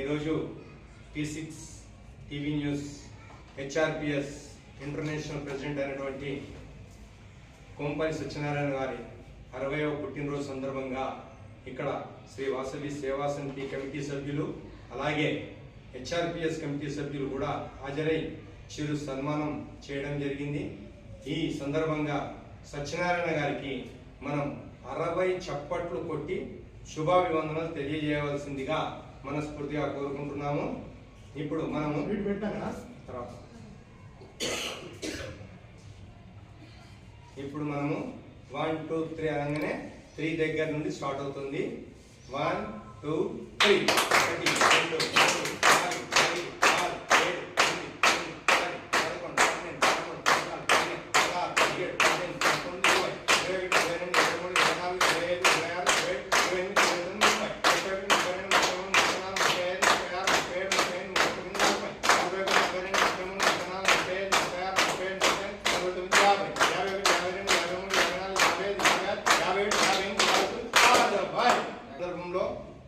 ఈరోజు T six TV news HRPS international president అయినటువంటి కోంపల్లి సత్యనారాయణ గారి అరవైవ పుట్టినరోజు సందర్భంగా ఇక్కడ శ్రీ వాసవి సేవా సమితి కమిటీ సభ్యులు అలాగే హెచ్ఆర్పిఎస్ కమిటీ సభ్యులు కూడా హాజరై చిరు సన్మానం చేయడం జరిగింది. ఈ సందర్భంగా సత్యనారాయణ గారికి మనం అరవై చప్పట్లు కొట్టి శుభాభివందనలు తెలియజేయవలసిందిగా మనస్ఫూర్తిగా కోరుకుంటున్నాము. ఇప్పుడు మనము తర్వాత. ఇప్పుడు మనము వన్ టూ త్రీ అనగానే త్రీ దగ్గర నుండి స్టార్ట్ అవుతుంది. One two three. ఒకటి రెండు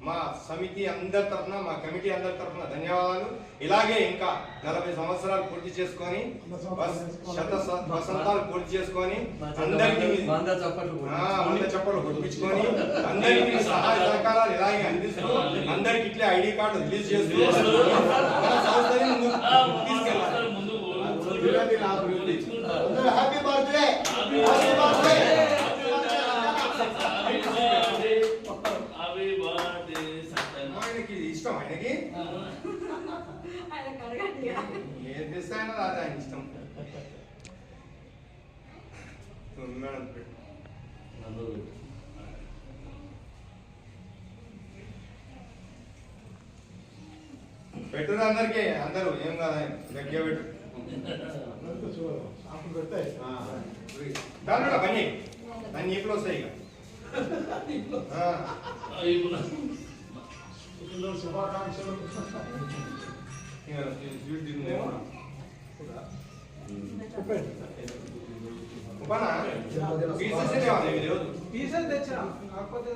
మా సమితి అందరి తరఫున మా కమిటీ అందరి తరఫున ధన్యవాదాలు. ఇలాగే ఇంకా నలభై సంవత్సరాలు పూర్తి చేసుకొని శత వసంతాలు పూర్తి చేసుకొని అందరికీ వంద చప్పట్లు కొట్టించుకొని. అందరికీ సహాయ సహకారాలు ఇలాగే అందిస్తూ అందరికి ఇట్లే ఐడి కార్డు రిలీజ్ చేస్తూ తీసుకెళ్ళాలి. హ్యాపీ బర్త్డే హ్యాపీ బర్త్డే ఆయనకి ఇది ఇష్టం ఆయనకి? ఏది తెస్తే ఆయన రాదు ఆయన ఇష్టం. మేడం పెట్టు. పెట్టురు అందరికి అందరూ ఏం కాదు గట్టిగా పెట్టు. అందరికీ దాని కూడా పని. దాన్ని ఈపులు వస్తాయి ఇక. పుట్టినరోజు శుభాకాంక్షలు. పీసెస్ తెచ్చా కాకపోతే